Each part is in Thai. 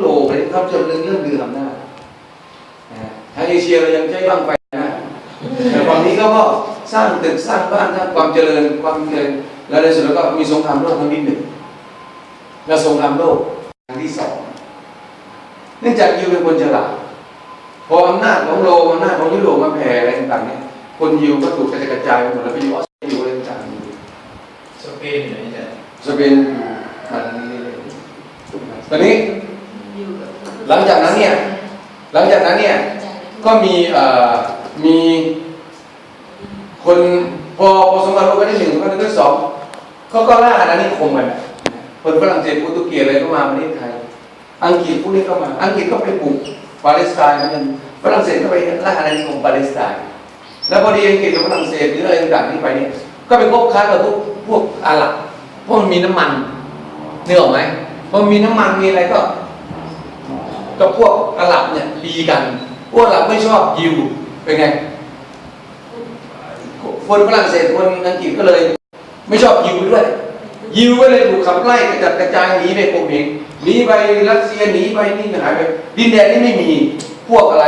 โลกเลยครับจะเรื่องเรื่องลืออำนาจนะฮะทางเอเชียเรายังใช้บ้างไฟนะแต่ฝั่งนี้เขาก็สร้างตึกสร้างบ้านสร้างความเจริญความเจริญแล้วในสุดแล้วก็มีสงครามโลกครั้งที่หนึ่งแล้วสงครามโลกครั้งที่สองเนื่องจากยูเป็นคนฉลาดพออำนาจของโลกอำนาจของยุโรปมาแผ่อะไรต่างๆเนี่ยคนยิวก็ถูกกระจายกระจายไปหมดแล้วไปอยู่ออสเตรเลียอยู่อะไรต่างๆสเปนอยู่ไหนจ๊ะจะเป็นอยู่มันนี่เลยตอนนี้ หลังจากนั้นเนี่ยหลังจากนั้นเนี่ยก็มีเอ่อมีคนพอพอสงครามโลกครั้งที่หนึ่งครามโลกครั้งที่สองเขาก็ล่าอาณานิคมกันคนฝรั่งเศสโปรตุเกสอะไรก็มาประเทศไทย อังกฤษพวกนี้ก็มา อังกฤษก็ไปปลูกปาเลสไตน์เหมือนกันฝรั่งเศสก็ไปล่าอาณานิคมปาเลสไตน์แล้วพอดีอังกฤษกับฝรั่งเศสหรืออะไรต่างๆที่ไปเนี่ยก็ไปคบค้ากับพวกพวกอาหรับเพราะมันมีน้ำมันนึกออกไหมพอมีน้ำมันมีอะไรก็ กับพวกอาหรับเนี่ยดีกัน พวกอาหรับไม่ชอบยิวเป็นไง คนฝรั่งเศสคนอังกฤษก็เลย ไม่ชอบยิวด้วย ยิวก็เลยถูกขับไล่กระจัดกระจายหนีไปพวกเองหนีไปรัสเซียหนีไปนี่หายไปดินแดนนี่ไม่มีพวกอะไร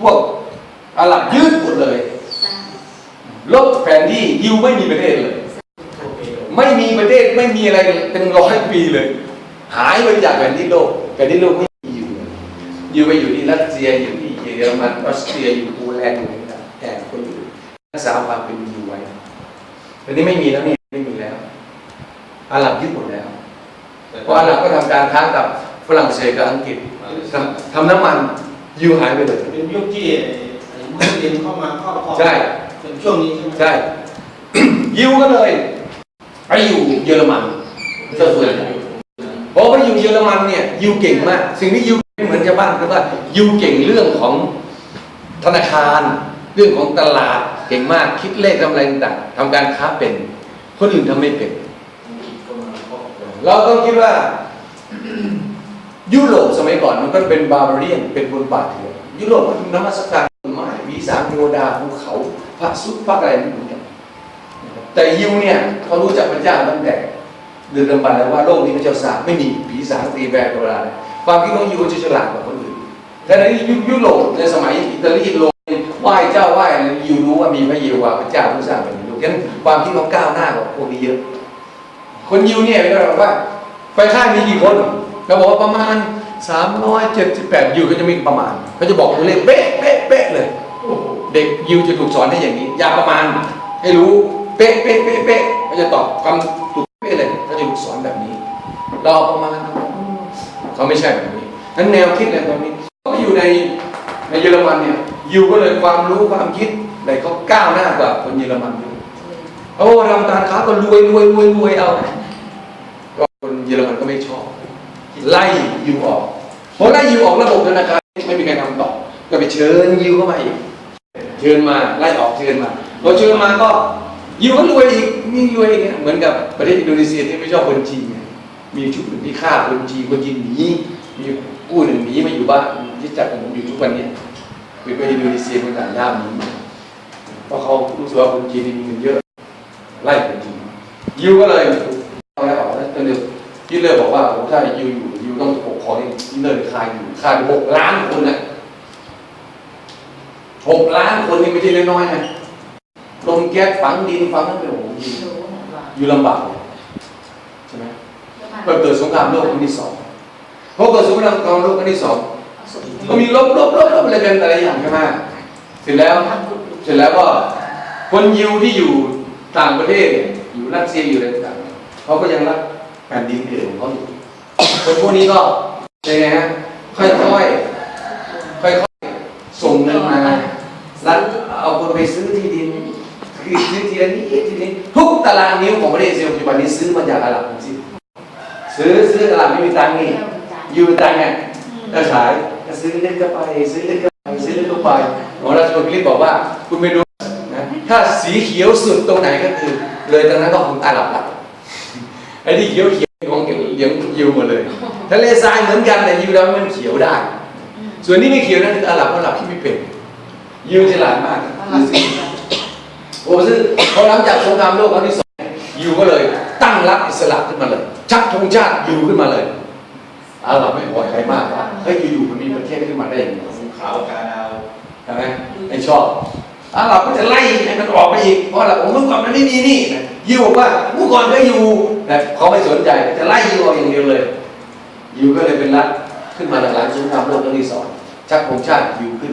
พวกอาหรับยืดหมดเลยลบแผนที่ยิวไม่มีประเทศเลย ไม่มีประเทศไม่มีอะไรเป็นร้อยปีเลย หายไปจากแผ่นดินโลกแผ่นดินโลก อยู่ไปอยู่ที่รัสเซียอยู่ที่เยอรมันออสเตรียอยู่โปแลนด์อยู่ต่างๆแต่คนอื่นรักษาความเป็นอยู่ไว้แต่นี้ไม่มีแล้วนี่ไม่มีแล้วอาหรับยึดหมดแล้วเพราะอาหรับก็ทำการค้ากับฝรั่งเศสกับอังกฤษทำทำน้ำมันยิวหายไปเลยเป็นยุคที่ไอ้มุสลิมเข้ามาครอบครองใช่เป็นช่วงนี้ใช่ไหมใช่ยิวก็เลยไปอยู่เยอรมันซะส่วนใหญ่พอไปอยู่เยอรมันเนี่ยยิวเก่งมาก สิ่งที่ยิว ไม่เหมือนชาวบ้านคือว่ายิวเก่งเรื่องของธนาคาร เรื่องของตลาดเก่งมากคิดเลขทำอะไรต่างทำการค้าเป็น คนอื่นทำไม่เป็น เราต้องคิดว่า ยุโรปสมัยก่อนมันก็เป็นบาร์เบเรียนเป็นคนป่าเถื่อนยุโรปมันนมัสการต้นไม้มีสามเทวดาภูเขาพระสุดพระอะไรไม่เหมือนกันนะครับแต่ยิวเนี่ยเขารู้จักพระเจ้าตั้งแต่เดือนดำบรรพ์แล้วว่าโลกนี้พระเจ้าสร้างไม่มีผีสางตีแบกตัวอะไร ความคิดของยิวจะฉลาดกว่าคนอื่นแต่ในยุคยุโรปในสมัยอิตาลีโรมไหว้เจ้าไหว้ยิวรู้ว่ามีพระเยโฮวาห์พระเจ้าผู้สร้างเป็นโลกฉะนั้นความคิดเขาก้าวหน้ากว่าพวกนี้เยอะ คนยิวเนี่ยก็บอกว่าไฟค่ายมีกี่คนเขาบอกว่าประมาณ 378ยิวเขาจะมีประมาณเขาจะบอกตัวเลขเป๊ะเป๊ะเป๊ะเลยเด็กยิวจะถูกสอนให้อย่างนี้ อย่าประมาณ ให้รู้เป๊ะเป๊ะเป๊ะเป๊ะเขาจะตอบคำถูกเป๊ะเลยเขาจะถูกสอนแบบนี้ เราประมาณ เขาไม่ใช่แบบนี้นั้นแนวคิดในตรงนี้ก็อยู่ในในเยอรมันเนี่ยยิวก็เลยความรู้ความคิดอะไรเขาก้าวหน้ากว่าคนเยอรมันเยอะโอ้ทำการค้าก็รวยรวยรวยรวยเอาก็คนเยอรมันก็ไม่ชอบ ไล่ยิวออกพอไล่ยิวออกระบบธนาคารไม่มีใครทำต่อ ก็ไปเชิญยิวเข้ามาอีกเชิญมาไล่ออกเชิญมาพอเชิญมาก็ยิวก็รวยอีกมีรวยอีกเนี่ยเหมือนกับประเทศอินโดนีเซียที่ไม่ชอบคนจีน มีชุดหนึ่งที่ฆ่าคนจีนคนจีนหนีมีผู้หนึ่งหนีมาอยู่บ้านที่จัดของผมอยู่ทุกวันนี้คือไปอินโดนีเซียคนต่างด้าวหนีมาเพราะเขารู้สึกว่าคนจีนมีเงินเยอะไล่คนจีนยิวก็เลยเอาแล้วออกแล้วจนเดี๋ยวฮิตเลอร์บอกว่าโอ้ถ้ายิวอยู่ยิวต้องปกครองนี่ฮิตเลอร์คายอยู่คายหกล้านคนนะหกล้านคนนี่ไม่ใช่น้อยๆนะลมแก๊สฝังดินฝังนั่นเป็นโอ้โหอยู่ลำบากเลย ก็เกิดสงครามโลกครั้งที่สองพอเกิดสงครามโลกครั้งที่สองก็มีลบลบลบลบอะไรกันอะไรอย่างใช่ไหมเสร็จแล้วเสร็จแล้วก็คนยิวที่อยู่ต่างประเทศเนี่ยอยู่รัสเซียอยู่อะไรต่างๆเขาก็ยังรักแผ่นดินเกิดของเขาอยู่คนพวกนี้ก็ยังไงฮะค่อยๆค่อยๆส่งเงินมารัฐเอาคนไปซื้อที่ดินคือซื้อทีละนิดทีละนิดทุกตารางนิ้วของประเทศอิสราเอลปัจจุบันนี้ซื้อมาจากอาหรับทั้งสิ้น ซื้อซื้ออาหรับไม่มีตังค์นี่อยู่มีตังค์เนี่ยก็ขายก็ซื้อเล่นก็ไป ซื้อเล่นก็ไปซื้อเล่นก็ไปหมอราชบุตรบอกว่า คุณไปดูนะถ้าสีเขียวสุดตรงไหนก็คือ เลยตรงนั้นก็ของอาหรับละไอ้ที่เขียวเขียวของเหลียงยิวหมดเลยทะเลทรายเหมือนกันแต่ยิวแล้วมันเขียวได้ ส่วนนี้ไม่เขียวนั่นคืออาหรับอาหรับที่ไม่เป็นยิวฉลาดมากโอ้ซึ่งพอหลังจากสงครามโลกครั้งที่สองยิวก็เลยตั้งรัฐอิสระขึ้นมาเลย ชักธงชาติยิวขึ้นมาเลยอาหรับไม่พอใจมากว่าเฮ้ยอยู่ๆมันมีประเทศขึ้นมาได้ยังไงภูเขากาดาวใช่ไหมไม่ชอบอาหรับก็จะไล่ให้มันออกไปอีกเพราะอะไรผมเมื่อก่อนมันไม่มีนี่นะยิวบอกว่าเมื่อก่อนก็อยู่นะเขาไม่สนใจจะไล่ยิวออกอย่างเดียวเลยยิวก็เลยเป็นรัฐขึ้นมาจากหลังสงครามโลกครั้งที่สองชักธงชาติยิวขึ้น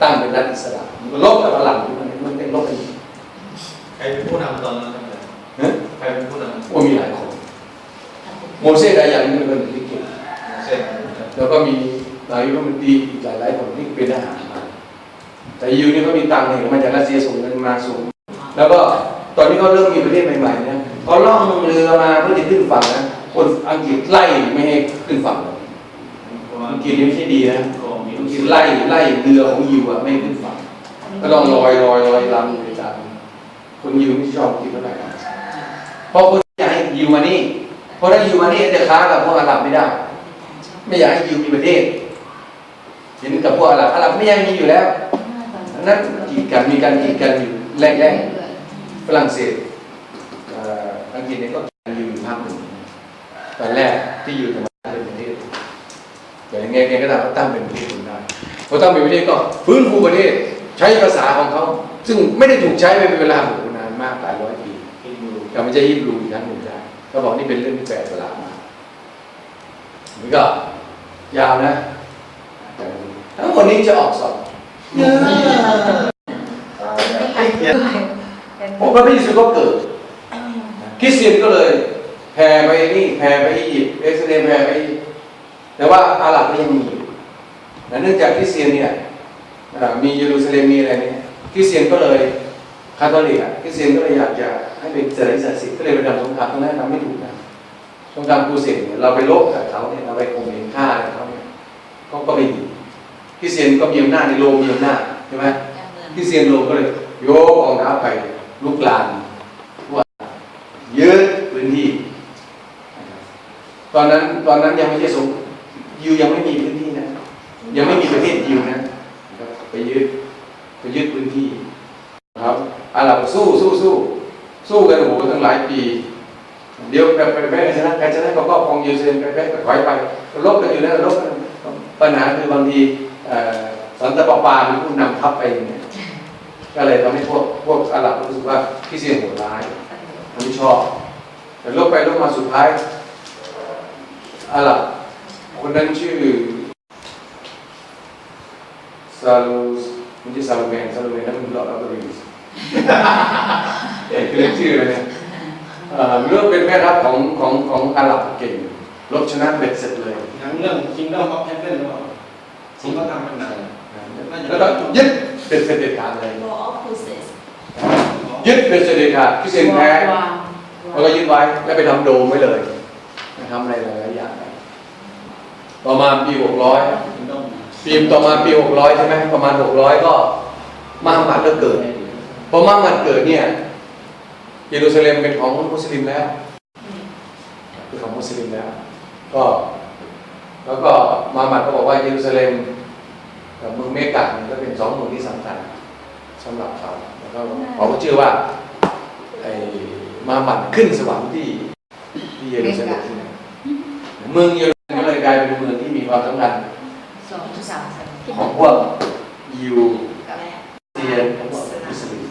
ตั้งเป็นรัฐอิสระมันก็ลบกับฝรั่งมันมันเป็นลบกันอีกใครเป็นผู้นำตอนนั้นครับเฮ้ยใครเป็นผู้นำว่ามีหลายคน โมเสสดายันนี่เป็นคนที่เก่งเส้นแล้วก็มีนายกรัฐมนตรีอีกหลายๆคนที่เป็นทหารมาแต่ยูนี่เขามีตังค์เนี่ยมาจากรัสเซียส่งเงินมาสูงแล้วก็ตอนนี้เขาเริ่มมีประเทศใหม่ๆนะเขาล่องเรือมาเพื่อจะขึ้นฝั่งนะคนอังกฤษไล่ไม่ให้ขึ้นฝั่งเลยประมาณอังกฤษนี่ไม่ใช่ดีนะก็มีอังกฤษไล่ไล่เรือของยูอะไม่ให้ขึ้นฝั่งก็ต้องลอยลอยลอยลำอยู่ในจานคนยูไม่ชอบอังกฤษเท่าไหร่นะเพราะคนอยากให้ยูมานี่เพ ราะถ้ายูมานี่จะค้ากับพวกอาหรับไม่ได้ ไม่อยากให้ยูมีประเทศเห็นกับพวกอาหรับอาหรับไม่ยังมีอยู่แล้วนนั้นกีดกันมีการกีดกันอยู่แรกๆฝรั่งเศสอังกฤษเนี่ยก็กีดกันอยู่ภาคหนึ่งตอนแรกที่อยู่ธรรมชาติเป็นประเทศแต่ยังไงไงก็ตามก็ตั้งเป็นประเทศได้พอตั้งเป็นประเทศก็ฟื้นฟูประเทศใช้ภาษาของเขาซึ่งไม่ได้ถูกใช้ไปเป็นเวลาโหนานมากหลายร้อยปีฮินดูแต่มันจะยิบรูอีกครั้งหนึ่ง ได้เขาบอกนี่เป็นเรื่องที่แปลกประหลาดมากมันก็ยาวนะแต่ทั้งหมดนี้จะออกสอบผมพระพิสุก็เกิดคริสเตียนก็เลยแผ่ไปนี่แผ่ไปอียิปต์เอ็กซเรย์แผ่ไปอียิปต์แต่ว่าอาหรับก็ยังมีอยู่และเนื่องจากคริสเตียนเนี่ยเอ่อมีเยรูซาเล็มมีอะไรเนี่ยคริสเตียนก็เลย คาทอลิกอะคริสเตียนก็เลยอยากจะให้เป็นเสรีศักดิ์สิทธิ์ก็เลยไปทำสงครามตรงนั้นทำไม่ถูกนะสงครามครูเสดเนี่ยเราไปลบกับเขาเนี่ยเราไปข่มเหงฆ่าอะไรเขาเนี่ยเขาก็ไม่ดีคริสเตียนก็มีอำนาจในโลมมีอำนาจใช่ไหมคริสเตียนโลมก็เลยโยกกองทัพไปลุกลานว่ายึดพื้นที่ตอนนั้นตอนนั้นยังไม่ใช่สงยิวยังไม่มีพื้นที่นะยังไม่มีประเทศยิวนะไปยึดไปยึดพื้นที่นะครับอาหรับ สู้สู้สู้สู้กันโอ้โหตั้งหลายปี เดี๋ยวแบบไปแพ้ชนะใครชนะก็ก็ครองยรูเล็มไปแพ้ถอยไปลบกันอยู่นั่นลบปัญหาคือบางทีสันตะปาปาเป็นผู้นำทัพไปเนี่ยก็เลยทำให้พวกพวกอาหรับรู้สึกว่าคริสเตียนโหดร้ายมันไม่ชอบ แต่ลบไปลบมาสุดท้ายอาหรับคนนั้นชื่อซาลูมันชื่อซาลูแมนซาลูแมนนั่นมันหลอดอัลบารีสเอ กเรียกชื่ออะไรเนี่ยเอ่อเรื่องเป็นแม่ทัพของของของอาหรับเก่งลบชนะเบ็ดเสร็จเลยทั้งเรื่อง Kingdom of Heaven หรือเปล่าที่เขาทำเป็นหนังแล้วก็ยึดเป็นเสด็จการเลย Law of process ยึดเป็นเสด็จการคริสเตียนแพ้แล้วก็ยึดไว้แล้วไปทำโดมไว้เลยทำอะไรหลายๆอย่างไปต่อมาปีหกร้อย Kingdom ปีต่อมาปีหกร้อยใช่ไหมประมาณหกร้อยก็มาฮัมหมัดก็เกิด พอมาฮัมหมัดเกิดเนี่ยเยรูซาเล็มเป็นของมุสลิมแล้วเป็นของมุสลิมแล้ว ก็แล้วก็มาฮัมหมัดก็บอกว่าเยรูซาเล็มกับเมืองเมกะเนี่ยก็เป็นสองเมืองที่สำคัญสำหรับเขาแล้วก็เขาก็เชื่อว่าไอ้มาฮัมหมัดขึ้นสวรรค์ที่ที่เยรูซาเล็มเมืองเยรูซาเล็มก็เลยกลายเป็นเมืองที่มีความสำคัญสองสามสามของพวกยิวกับแม่เซียนของพวกมุสลิม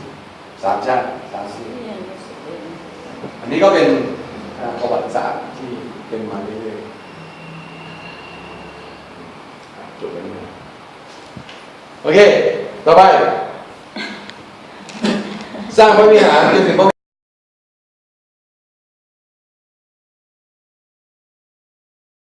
สามชาติสามสี่อันนี้ก็เป็นประวัติศาสตร์ที่เป็นมาเรื่อยๆจบไปแลยโอเค ต่อไป สร้างพระวิหารจนถึงพระ